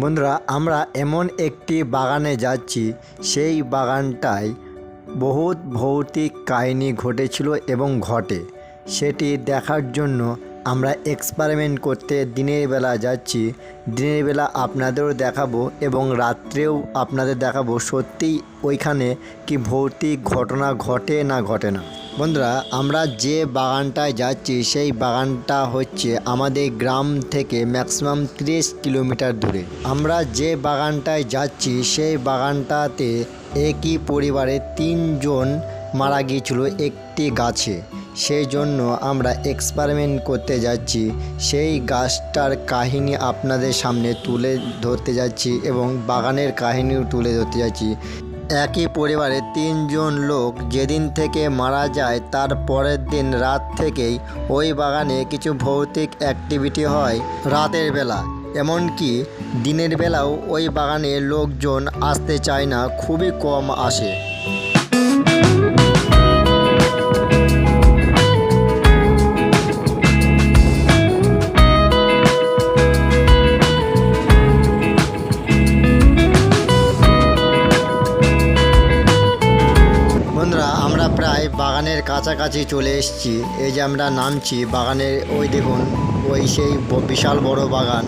বন্ধুরা, আমরা এমন একটি বাগানে যাচ্ছি। সেই বাগানটায় বহুত ভৌতিক কাহিনী ঘটেছিল এবং ঘটে। সেটি দেখার জন্য আমরা এক্সপেরিমেন্ট করতে দিনের বেলা যাচ্ছি। দিনের বেলা আপনাদেরও দেখাবো এবং রাত্রেও আপনাদের দেখাবো সত্যিই ওইখানে কি ভৌতিক ঘটনা ঘটে না ঘটে না। বন্ধুরা, আমরা যে বাগানটায় যাচ্ছি, সেই বাগানটা হচ্ছে আমাদের গ্রাম থেকে ম্যাক্সিমাম তিরিশ কিলোমিটার দূরে। আমরা যে বাগানটায় যাচ্ছি, সেই বাগানটাতে একই পরিবারে তিনজন মারা গিয়েছিল একটি গাছে। সেই জন্য আমরা এক্সপেরিমেন্ট করতে যাচ্ছি। সেই গাছটার কাহিনী আপনাদের সামনে তুলে ধরতে যাচ্ছি এবং বাগানের কাহিনীও তুলে ধরতে যাচ্ছি। একই পরিবারে তিনজন লোক যেদিন থেকে মারা যায়, তার পরের দিন রাত থেকেই ওই বাগানে কিছু ভৌতিক অ্যাক্টিভিটি হয়, রাতের বেলা। এমনকি দিনের বেলাও ওই বাগানে লোকজন আসতে চায় না, খুবই কম আসে। বাগানের কাছাকাছি চলে এসেছি। এই যে আমরা নামছি, বাগানের ওই দেখুন, ওই সেই বিশাল বড় বাগান।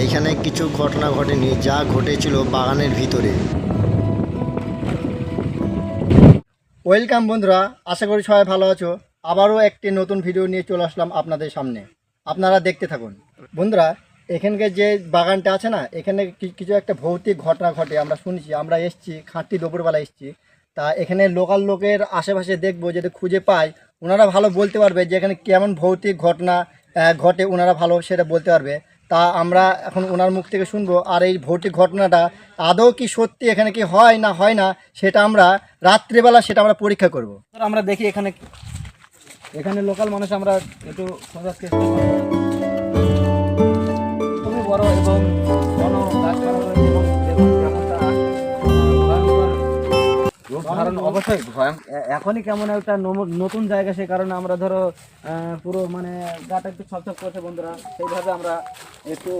এইখানে কিছু ঘটনা ঘটেনি, যা ঘটেছিল বাগানের ভিতরে। ওয়েলকাম বন্ধুরা, আশা করি সবাই ভালো আছো। আবারও একটি নতুন ভিডিও নিয়ে চলে আসলাম আপনাদের সামনে। আপনারা দেখতে থাকুন। বন্ধুরা, এখানকার যে বাগানটা আছে না, এখানে কিছু একটা ভৌতিক ঘটনা ঘটে। আমরা শুনছি, আমরা এসছি, খাঁটি দুপুরবেলা এসছি। তা এখানে লোকাল লোকের আশেপাশে দেখব যদি খুঁজে পাই ওনারা ভালো বলতে পারবে যে এখানে কেমন ভৌতিক ঘটনা ঘটে ওনারা ভালো সেটা বলতে পারবে। তা আমরা এখন ওনার মুখ থেকে শুনব আর এই ভৌতিক ঘটনাটা আদৌ কি সত্যি এখানে কি হয় না হয় না সেটা আমরা রাত্রিবেলা সেটা আমরা পরীক্ষা করব। স্যার, আমরা দেখি এখানে এখানে লোকাল মানুষ আমরা একটু খোঁজার চেষ্টা খুবই বড় এবং রূপ ধারণ অবশ্যই এখনই কেমন একটা নতুন জায়গা সে কারণে আমরা ধরো পুরো মানে গাটা একটু ছপছপ করছে বন্ধুরা। সেইভাবে আমরা একটু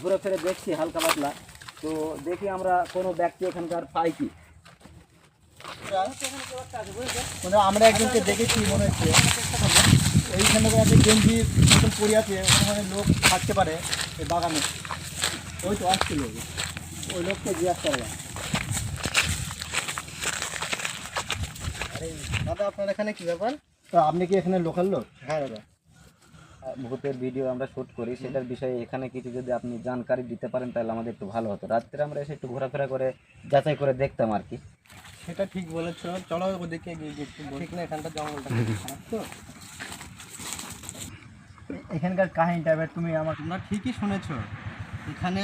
ঘুরে ফিরে দেখছি হালকা পাতলা। তো দেখি আমরা কোনো ব্যক্তি এখানকার পাই কি। আমরা একজনকে দেখেছি মনে হচ্ছে। এইখানে একটা গেঞ্জি মতন পড়ে আছে ওখানে লোক থাকতে পারে এই বাগানে। ওই তো আসছিল। ওই লোককে জিজ্ঞাসা করবা দাদা আপনার এখানে কি ব্যাপার? তো আপনি কি এখানে লোকাল লোক? হ্যাঁ দাদা। ভূতের ভিডিও আমরা শুট করি সেটার বিষয়ে এখানে কিছু যদি আপনি জানকারি দিতে পারেন তাহলে আমাদের একটু ভালো হতো। রাত্রে আমরা এসে একটু ঘোরাফেরা করে যাচাই করে দেখতাম আর কি। সেটা ঠিক বলেছ। চলো ওদিকে গিয়ে ঠিক না এখানটা জঙ্গলটা তো। এখানকার কাহিনীটা এবার তুমি আমার তোমরা ঠিকই শুনেছো। এখানে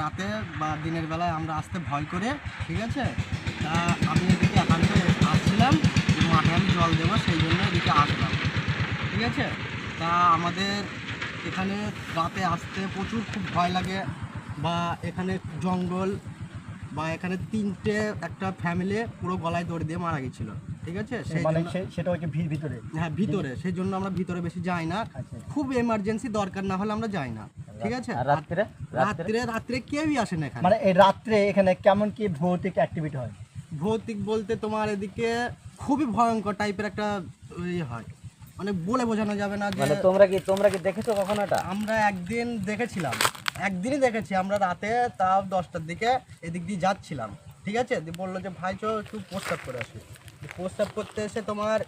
রাতে বা দিনের বেলায় আমরা আসতে ভয় করে ঠিক আছে? তা আমি এদিকে হাঁটতে আসছিলাম মাঠে আমি জল দেবো সেই জন্য এদিকে আসলাম। ঠিক আছে? তা আমাদের এখানে রাতে আসতে প্রচুর খুব ভয় লাগে বা এখানে জঙ্গল বা এখানে তিনটে একটা ফ্যামিলি পুরো গলায় দড়ি দিয়ে মারা গেছিল। ঠিক আছে? মানে সেটা হচ্ছে ভিড় ভিতরে। হ্যাঁ ভিতরে। সেই জন্য আমরা ভিতরে বেশি যাই না। আচ্ছা। খুব এমার্জেন্সি দরকার না হলে আমরা যাই না। ঠিক আছে? রাত্রে রাত্রে? রাত্রে রাত্রে কেউই আসে না এখানে। মানে এই রাত্রে এখানে কেমন কি ভৌতিক অ্যাক্টিভিটি হয়? ভৌতিক বলতে তোমার এদিকে খুবই ভয়ঙ্কর টাইপের একটা ইয়ে হয়। মানে বলে বোঝানো যাবে না মানে তোমরা কি তোমরা কি দেখেছ কখনো এটা? আমরা একদিন দেখেছিলাম। একদিনই দেখেছি। আমরা রাতে তাও দশটার দিকে এদিক দিয়ে যাচ্ছিলাম। ঠিক আছে? দিয়ে বলল যে ভাই চো একটু প্রস্তাব করে আসি। প্রস্তাব করতে এসে তোমার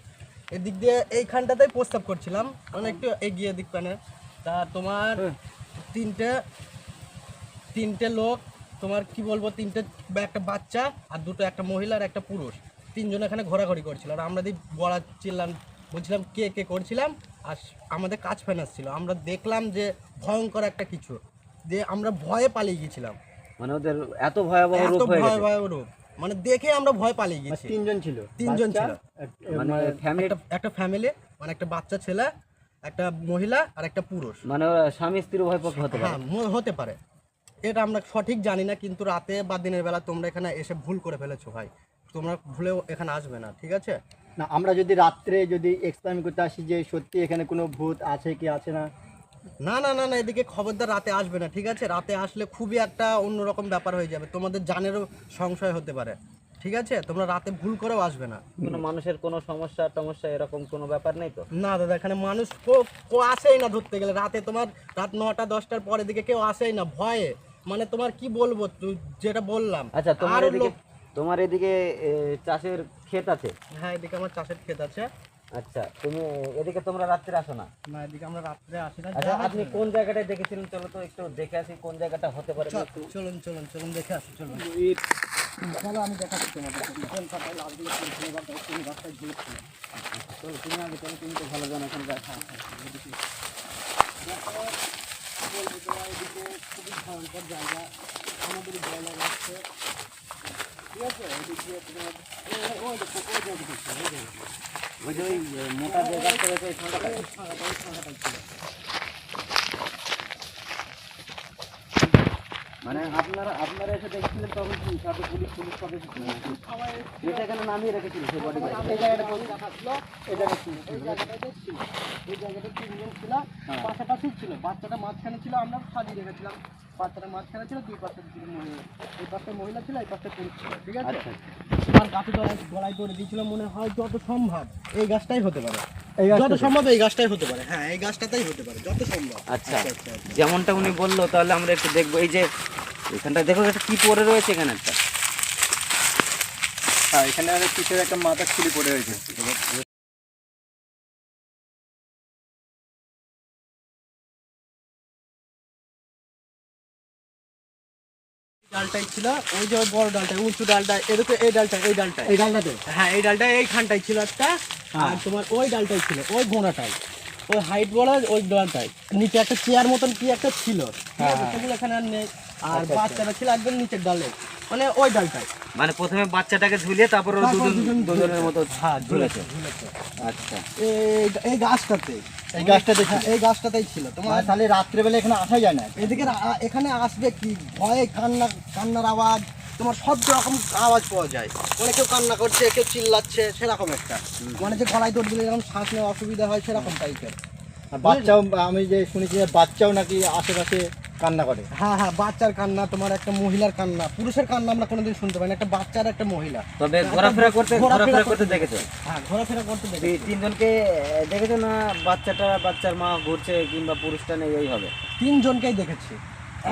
এদিক দিয়ে এইখানটাতেই প্রস্তাব করছিলাম। মানে একটু এগিয়ে দিক পানে তা তোমার তিনটে তিনটে লোক তোমার কি বলব তিনটে একটা বাচ্চা আর দুটো একটা মহিলা আর একটা পুরুষ। তিনজন এখানে ঘোরাঘুরি করছিল। আর আমরা দিয়ে বলাচ্ছিলাম বলছিলাম কে কে করছিলাম আর আমাদের কাজ ফাইনাস ছিল। আমরা দেখলাম যে ভয়ঙ্কর একটা কিছু দিয়ে আমরা ভয়ে পালিয়ে গেছিলাম মানে ওদের এত ভয়াবহ এত রূপ হয়ে ভয় গেছে। ভয় রূপ। মানে দেখে আমরা ভয় পালিয়ে গেছি তিনজন ছিল। তিনজন ছিল। মানে ফ্যামিলি একটা একটা ফ্যামিলি মানে একটা বাচ্চা ছেলে একটা মহিলা আর একটা পুরুষ। মানে স্বামী স্ত্রী উভয় পক্ষ হতে পারে। হ্যাঁ হতে পারে। এটা আমরা সঠিক জানি না কিন্তু রাতে বা দিনের বেলা তোমরা এখানে এসে ভুল করে ফেলেছো ভাই। তোমরা ভুলেও এখানে আসবে না ঠিক আছে? না আমরা যদি রাত্রে যদি এক্সপ্লেন করতে আসি যে সত্যি এখানে কোনো ভূত আছে কি আছে না? না না না না এদিকে খবরদার রাতে আসবে না ঠিক আছে? রাতে আসলে খুবই একটা অন্যরকম ব্যাপার হয়ে যাবে তোমাদের জানেরও সংশয় হতে পারে ঠিক আছে? তোমরা রাতে ভুল করেও আসবে না। কোনো মানুষের কোনো সমস্যা টমস্যা এরকম কোনো ব্যাপার নেই তো? না দাদা এখানে মানুষ কো- কো আসেই না ধরতে গেলে। রাতে তোমার রাত নটা দশটার পরে দিকে কেউ আসেই না ভয়ে। মানে তোমার কি বলব তুই যেটা বললাম আচ্ছা তোমার এদিকে তোমার এদিকে চাষের ক্ষেত আছে? হ্যাঁ এদিকে আমার চাষের ক্ষেত আছে। আচ্ছা তুমি এদিকে তোমরা রাত্রে আসো না? না এদিকে আমরা রাত্রে আসি না। আচ্ছা আপনি কোন জায়গাটায় দেখেছিলেন? চলো তো একটু দেখে আসি কোন জায়গাটা হতে পারে। চল- চলুন চলুন চলুন দেখে আসি চলুন। চলো আমি দেখাচ্ছি তোমাদের কলকাতায় রাস্তায় ঝুলছিল চলো তুমি আগে চলো। তুমি তো ভালো জানো এখন দেখা বলব তো এদিকে খুবই ভয়ঙ্কর জায়গা আমাদের ভয় লাগাচ্ছে ঠিক আছে এদিকে তোমার ওই- দেখো ওই দেখো ওই দেখো ওই যে ওই মোটা যে গাছটা রয়েছে এই ঠান্ডাটা ওই ফাঁকাটা ওই ফাঁকাটাই ছিল মানে আপনারা আপনারা এসে দেখছিলেন তখন কি? সাথে পুলিশ পুলিশ নাকি? এটা এখানে নামিয়ে রেখেছিল সেই বডি এই জায়গাটা ছিল। এই জায়গা ছিল। এই জায়গাটাই দেখছি। এই জায়গাটা তিনজন ছিল। পাশাপাশি ছিল। বাচ্চাটা মাঝখানে ছিল আমরা সাজিয়ে রেখেছিলাম। বাচ্চাটা মাঝখানে ছিল দুই পাশে ছিল মহিলা। এই পাশে মহিলা ছিল এই পাশে পুরুষ ছিল ঠিক আছে? আচ্ছা। আর গাছে গলায় ধরে দিয়েছিল মনে হয় যত সম্ভব। এই গাছটাই হতে পারে। যত সম্ভব এই গাছটাই হতে পারে। হ্যাঁ এই গাছটাতেই হতে পারে যত সম্ভব। আচ্ছা। যেমনটা উনি বলল তাহলে আমরা একটু দেখব। এই যে এখানটা দেখো এটা কি পরে রয়েছে এখানে একটা। হ্যাঁ এখানে অনেক কিসের একটা মাথা খুলি পড়ে রয়েছে। ডালটাই ছিল ওই যে বড় ডালটা উঁচু ডালটা এদিকে এই ডালটা এই ডালটা এই ডালটাতে? হ্যাঁ এই ডালটা এইখানটাই ছিল একটা আর তোমার ওই ডালটাই ছিল ওই গোড়াটাই ওই হাইট বড় ওই ডালটাই। নিচে একটা চেয়ার মতন কি একটা ছিল ঠিক আছে? সেগুলো এখানে আর নেই। আর বাচ্চাটা ছিল একদম নিচের ডালে মানে ওই ডালটাই মানে প্রথমে বাচ্চাটাকে ঝুলিয়ে তারপর দুজন দুজন দুজনের মতো হ্যাঁ ঝুলেছে আচ্ছা। এই এই গাছটাতে। এই গাছটাতে? হ্যাঁ, এই গাছটাতেই ছিল। তোমার মানে তাহলে রাত্রেবেলা এখানে আসা যায় না? এদিকে এখানে আসবে কি? ভয়ে কান্না কান্নার আওয়াজ। তোমার সব রকম আওয়াজ পাওয়া যায়। মানে কেউ কান্না করছে কেউ চিল্লাচ্ছে সেরকম একটা। মানে যে গলায় দৌড় দিলে এরকম শ্বাস নেওয়া অসুবিধা হয় সেরকম টাইপের আর বাচ্চাও আমি যে শুনেছি যে বাচ্চাও নাকি আশেপাশে কান্না করে। হ্যাঁ হ্যাঁ বাচ্চার কান্না তোমার একটা মহিলার কান্না পুরুষের কান্না আমরা কোনোদিন শুনতে পাই না একটা বাচ্চার একটা মহিলা। তবে ঘোরাফেরা করতে ঘোরাফেরা করতে দেখেছ? হ্যাঁ ঘোরাফেরা করতে দেখি এই তিনজনকে দেখেছ না বাচ্চাটা বাচ্চার মা ঘুরছে কিংবা পুরুষটা নেই এই হবে? তিনজনকেই দেখেছি।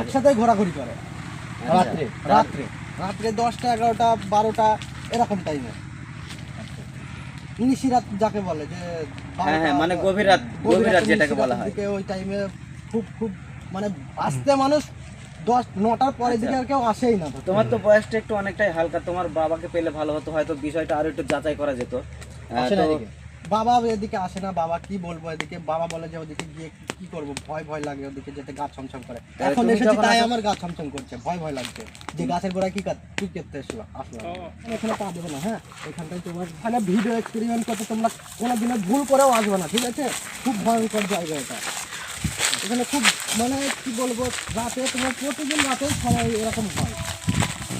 একসাথে ঘোরাঘুরি করে। রাত্রে রাত্রে। রাত্রে দশটা এগারোটা বারোটা এরকম টাইমে নিশিরাত যাকে বলে যে হ্যাঁ, হ্যাঁ, মানে গভীর রাত, গভীর রাত যেটাকে বলা হয়। ওই টাইমে খুব খুব মানে আসতে মানুষ দশ নটার পরে দিকে আর কেউ আসেই না। তোমার তো বয়সটা একটু অনেকটাই হালকা তোমার বাবাকে পেলে ভালো হতো হয়তো বিষয়টা আরও একটু যাচাই করা যেত? বাবা এদিকে আসে না বাবা কি বলব এদিকে? বাবা বলে যে ওদিকে গিয়ে কি করব? ভয় ভয় লাগে ওদিকে যেতে গা ছমছম করে। এখন এসেছি তাই আমার গা ছমছম করছে ভয় ভয় লাগছে। যে গাছের গোড়ায় কি কাট কি করতে এসলো আসলো এখানে পা দেবে না হ্যাঁ? এখানটায় তোমার এখানে ভিডিও এক্সপেরিমেন্ট করতে তোমরা কোনো দিনে ভুল করেও আসবে না ঠিক আছে? খুব ভয়ঙ্কর জায়গা এটা। এখানে খুব মানে কি বলব রাতে তোমার প্রতিদিন রাতে সবাই এরকম হয়।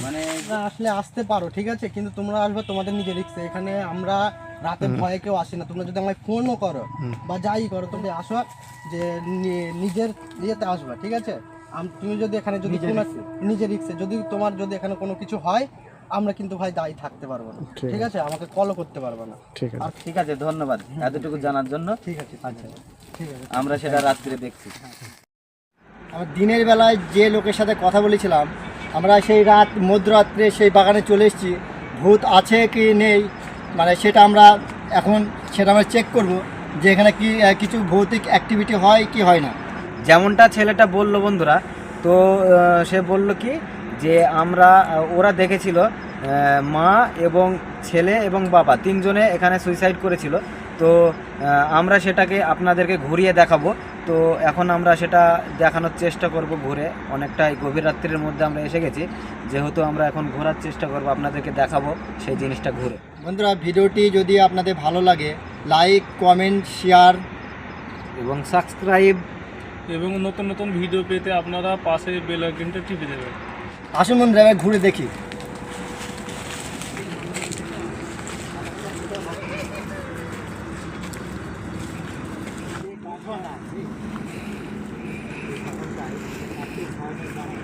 মানে আসলে আসতে পারো ঠিক আছে? কিন্তু তোমরা আসবে তোমাদের নিজের রিক্সে এখানে আমরা রাতে ভয়ে কেউ আসি না। তোমরা যদি আমায় ফোনও করো বা যাই করো তুমি আসো যে নিজের ইয়েতে আসবা ঠিক আছে? তুমি যদি এখানে যদি নিজের রিক্সে যদি তোমার যদি এখানে কোনো কিছু হয় আমরা কিন্তু ভাই দায়ী থাকতে পারব না। ঠিক আছে? আমাকে কলও করতে পারব না। ঠিক আর ঠিক আছে ধন্যবাদ। এতটুকু জানার জন্য। ঠিক আছে আচ্ছা ঠিক আছে। আমরা সেটা রাত্রে দেখছি। আমার দিনের বেলায় যে লোকের সাথে কথা বলেছিলাম আমরা সেই রাত মধ্যরাত্রে সেই বাগানে চলে এসেছি। ভূত আছে কি নেই? মানে সেটা আমরা এখন সেটা আমরা চেক করব যে এখানে কি কিছু ভৌতিক অ্যাক্টিভিটি হয় কি হয় না। যেমনটা ছেলেটা বলল বন্ধুরা তো সে বলল কি যে আমরা ওরা দেখেছিল মা এবং ছেলে এবং বাবা তিনজনে এখানে সুইসাইড করেছিল। তো আমরা সেটাকে আপনাদেরকে ঘুরিয়ে দেখাবো। তো এখন আমরা সেটা দেখানোর চেষ্টা করব ঘুরে। অনেকটাই গভীর রাত্রির মধ্যে আমরা এসে গেছি। যেহেতু আমরা এখন ঘোরার চেষ্টা করব আপনাদেরকে দেখাবো সেই জিনিসটা ঘুরে। বন্ধুরা ভিডিওটি যদি আপনাদের ভালো লাগে লাইক কমেন্ট শেয়ার এবং সাবস্ক্রাইব এবং নতুন নতুন ভিডিও পেতে আপনারা পাশে বেল আইকনটা টিপে দেবেন। আসুন বন্ধুরা এবার ঘুরে দেখি। তো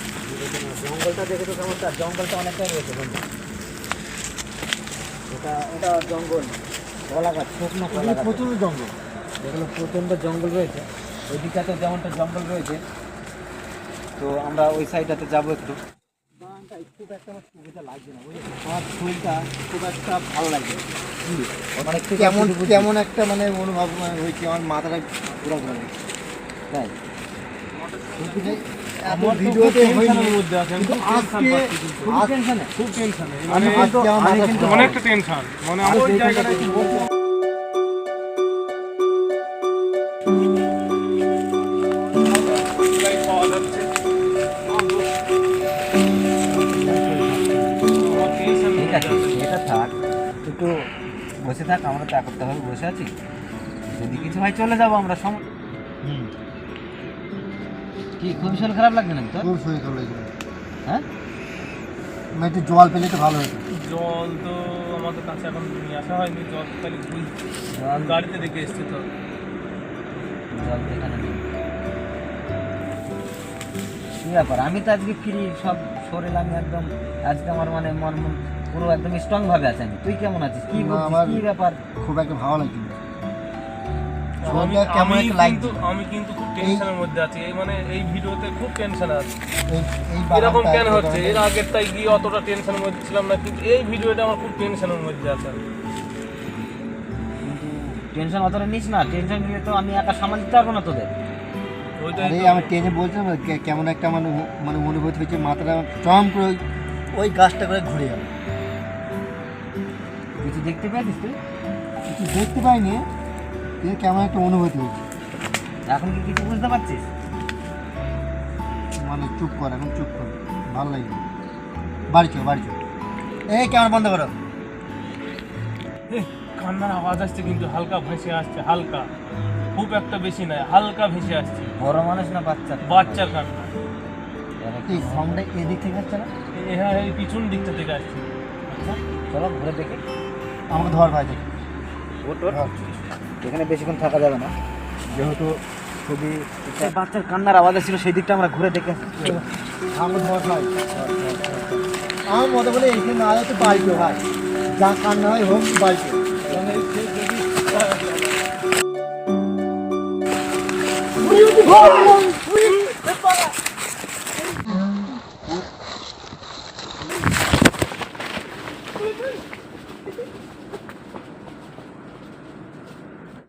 জঙ্গলটা দেখে তো কেমন তার জঙ্গলটা অনেকটাই রয়েছে বন্ধু। এটা এটা জঙ্গল। কলা গাছ শুকনো কলা প্রচুর জঙ্গল। যেগুলো প্রচণ্ড জঙ্গল রয়েছে। ওই দিকটাতে যেমনটা জঙ্গল রয়েছে তো আমরা ওই সাইডটাতে যাব একটু। খুব একটা আমার সুবিধা লাগছে না বুঝলি? আমার শরীরটা খুব একটা ভালো লাগছে মানে কেমন? কেমন একটা মানে অনুভব হয়েছে আমার মাথাটা পুরো ঘুরে তাই। এত ভিডিওতে হয়নি। মধ্যে কিন্তু আজকে খুব টেনশনে খুব টেনশনে আমি আমার মাথা অনেকটা টেনশন মানে আমার জায়গাটা এটা থাক। একটু বসে থাক আমরা চা করতে হবে বসে আছি। যদি কিছু হয় চলে যাব আমরা। সম কি খুব শরীর খারাপ লাগছে নাকি তোর? খুব শরীর খারাপ লাগছে। হ্যাঁ? না একটু জল পেলে তো ভালো হতো। জল তো আমাদের কাছে এখন নিয়ে আসা হয়নি জল খালি বুঝ জল? গাড়িতে দেখে এসছে তো। জল নেই। কি ব্যাপার? আমি তো আজকে ফ্রি সব শরীর আমি একদম আজকে আমার মানে মন মন পুরো একদম স্ট্রং ভাবে আছে আমি। তুই কেমন আছিস? কি বলছিস? আমার- কি ব্যাপার? খুব একটা ভালো লাগছে কেমন একটা লাগছে আমি কিন্তু খুব টেনশনের মধ্যে আছি। এই মানে এই ভিডিওতে খুব টেনশন আছে। এরকম কেন হচ্ছে? এর আগেরটাই গিয়ে অতটা টেনশনের মধ্যে ছিলাম না কিন্তু এই ভিডিওটা আমার খুব টেনশনের মধ্যে আছে। টেনশন অতটা নিস না। টেনশন নিলে তো আমি একা সামাল দিতে পারব না তোদের। ওইটাই। আমি বলছিলাম কেমন একটা মানে মানে অনুভূতি হচ্ছে মাথাটা চম করে ওই- গাছটা করে ঘুরে গেল কিছু দেখতে পেয়েছিস তুই? কিছু দেখতে পাইনি? কিন্তু কেমন একটা অনুভূতি? হচ্ছে এখন কি কিছু বুঝতে পারছিস? মানে চুপ কর এখন চুপ কর। ভালো লাগে বাড়ি চো বাড়ি চো এই কেমন বন্ধ করো? এহ, কান্নার আওয়াজ আসছে কিন্তু হালকা ভেসে আসছে হালকা। খুব একটা বেশি নয় হালকা ভেসে আসছে। বড় মানুষ না বাচ্চা? বাচ্চার কান্না। এই সাউন্ডটা এদিক থেকে হচ্ছে না? এ- হ্যাঁ এই পিছন দিকটা থেকে আসছে। আচ্ছা, চলো ঘুরে দেখি। আমাকে ধর ভাই দেখি। ওট ওট। এখানে বেশিক্ষণ থাকা যাবে না। যেহেতু খুবই বাচ্চার কান্নার আওয়াজ ছিল সেই দিকটা আমরা ঘুরে দেখে আসি। আমাকে ধর ভাই আমার মতো বলে এখানে না হলে তো বাড়ি ভাই। যা কান্না হয় হোক বাড়ি চো